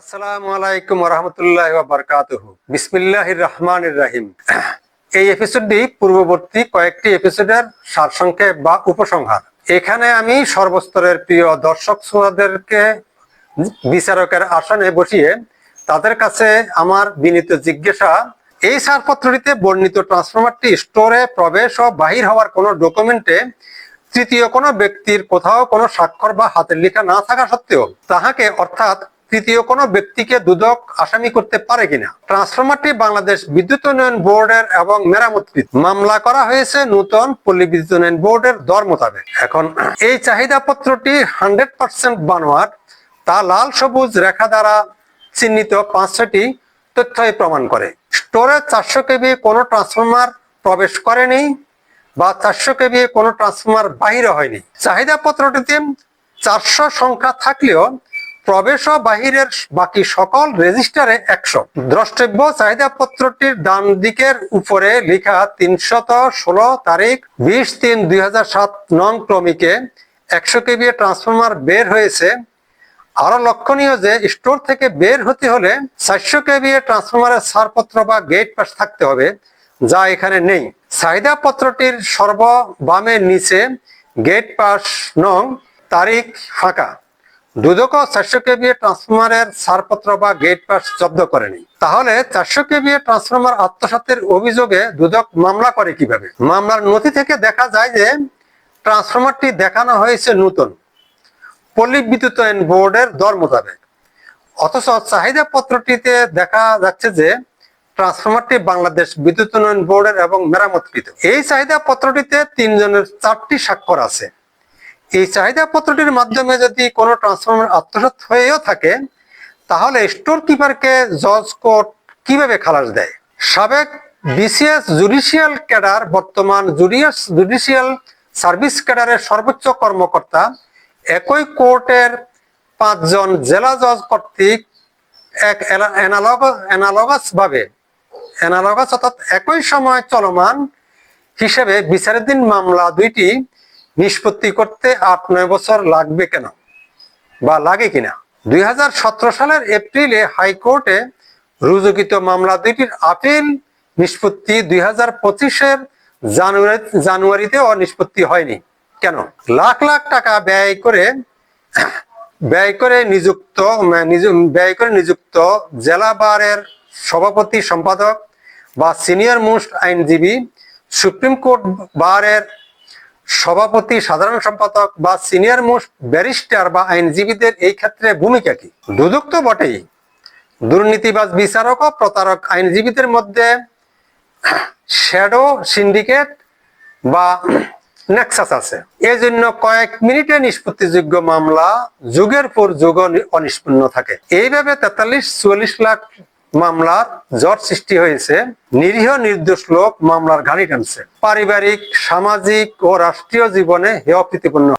আসসালামু আলাইকুম রহমতুল্লাহ বারকাতুহ। বিসমিল্লাহির রহমানির রাহিম। এই এপিসোডটি পূর্ববর্তী কয়েকটি এপিসোডের সারসংক্ষেপ বা উপসংহার। এখানে আমি সর্বস্তরের প্রিয় দর্শক শ্রোতাদেরকে বিচারকের আসনে বসিয়ে তাদের কাছে আমার বিনীত জিজ্ঞাসা, এই ছাড়পত্রটিতে বর্ণিত ট্রান্সফরমারটি স্টোরে প্রবেশ ও বাহির হওয়ার কোনো ডকুমেন্টে তৃতীয় কোনো ব্যক্তির কোথাও কোনো স্বাক্ষর বা হাতের লেখা না থাকা সত্ত্বেও তাহাকে অর্থাৎ তৃতীয় কোনো ব্যক্তিকে দুদক আসামি করতে পারে কিনা? ট্রান্সফরমারটি বাংলাদেশ বিদ্যুৎ উন্নয়ন বোর্ডের এবং মেরামতকৃত। মামলা করা হয়েছে নতুন পল্লী বিদ্যুৎ উন্নয়ন বোর্ডের দর মোতাবেক। এখন, এই চাহিদা পত্রটি হান্ড্রেড পার্সেন্ট বানোয়াট। তা লাল, সবুজ রেখা দ্বারা চিহ্নিত পাঁচশোটি তথ্যই প্রমাণ করে। স্টোরে চারশো কেবি কোনো ট্রান্সফরমার প্রবেশ করেনি বা চারশো কেবি কোনো ট্রান্সফরমার বাহিরে হয়নি। চাহিদা পত্রটিতে চারশো সংখ্যা থাকলেও প্রবেশ বাহিরের বাকি সকল রেজিস্টারে একশো। দ্রষ্টব্য চাহিদা পত্রটির ডান দিকের উপরে লেখা তিনশত ষোলো তারিখ বিশ তিন দুই নং ক্রমিকে একশো কেবি ট্রান্সফরমার বের হয়েছে। আরও লক্ষণীয় যে স্টোর থেকে বের হতে হলে চারশো কেবিএ ট্রান্সফরমারের ছাড়পত্র বা গেট পাস থাকতে হবে, যা এখানে নেই। চাহিদা পত্রটির সর্ব বামের নিচে গেট পাস নং তারিখ ফাঁকা। দুদক চারশো কেবিএ ট্রান্সফরমারের ছাড়পত্র বা গেট পাস জব্দ করেনি। তাহলে চারশো কেবিএ ট্রান্সফরমার আত্মসাতের অভিযোগে দুদক মামলা করে কীভাবে? মামলার নথি থেকে দেখা যায় যে ট্রান্সফরমারটি দেখানো হয়েছে নতুন। পল্লী বিদ্যুতায়ন বোর্ডের দর মোতাবেক। অথচ চাহিদা পত্রটিতে দেখা যাচ্ছে যে ট্রান্সফরমারটি বাংলাদেশ বিদ্যুৎ উন্নয়ন বোর্ডের এবং মেরামতকৃত। এই চাহিদা পত্রটিতে তিনজনের চারটি স্বাক্ষর আছে। এই চাহিদা পত্রটির মাধ্যমে যদি কোনো ট্রান্সফরমার আত্মসাৎ হয়েও থাকে, তাহলে স্টোর কিপারকে জজ কোর্ট কীভাবে খালাস দেয়? সাবেক বিসিএস জুডিশিয়াল ক্যাডার বর্তমান জুডিয়াস জুডিশিয়াল সার্ভিস ক্যাডারের সর্বোচ্চ কর্মকর্তা, একই কোর্টের পাঁচজন জেলা জজ কর্তৃক এক অ্যানালগাস ভাবে অ্যানালগাস অর্থাৎ একই সময় চলমান হিসেবে বিচারাধীন মামলা দুইটি নিষ্পত্তি করতে আট, নয় বছর লাগবে কেন? বা লাগে কিনা? দুই হাজার সতেরো সালের এপ্রিলে হাইকোর্টে রুজুকৃত মামলা দুইটির আপিল নিষ্পত্তি দুই হাজার পঁচিশের জানুয়ারি, জানুয়ারিতেও নিষ্পত্তি হয়নি। কেন? লাখ লাখ টাকা ব্যয় করে ব্যয় করে নিযুক্ত ব্যয় করে নিযুক্ত জেলা বারের সভাপতি সম্পাদক বা সিনিয়র মোস্ট আইনজীবী সুপ্রিম কোর্ট বারের সভাপতি, সাধারণ সম্পাদক বা সিনিয়র মোস্ট ব্যারিস্টার বা আইনজীবীদের এই ক্ষেত্রে ভূমিকা কি? দুদক তো বটেই। দুর্নীতিবাজ বিচারক ও প্রতারক আইনজীবীদের মধ্যে শ্যাডো সিন্ডিকেট বা নেক্সাস আছে। এজন্য কয়েক মিনিটে নিষ্পত্তিযোগ্য মামলা যুগের পর যুগ অনিষ্পন্ন থাকে। এইভাবে তেতাল্লিশ, চুয়াল্লিশ লাখ মামলার জট সৃষ্টি হয়েছে, নিরীহ নির্দোষ লোক মামলার ঘানি টানছে। পারিবারিক, সামাজিক ও রাষ্ট্রীয় জীবনে হেয় প্রীতিপূর্ণ।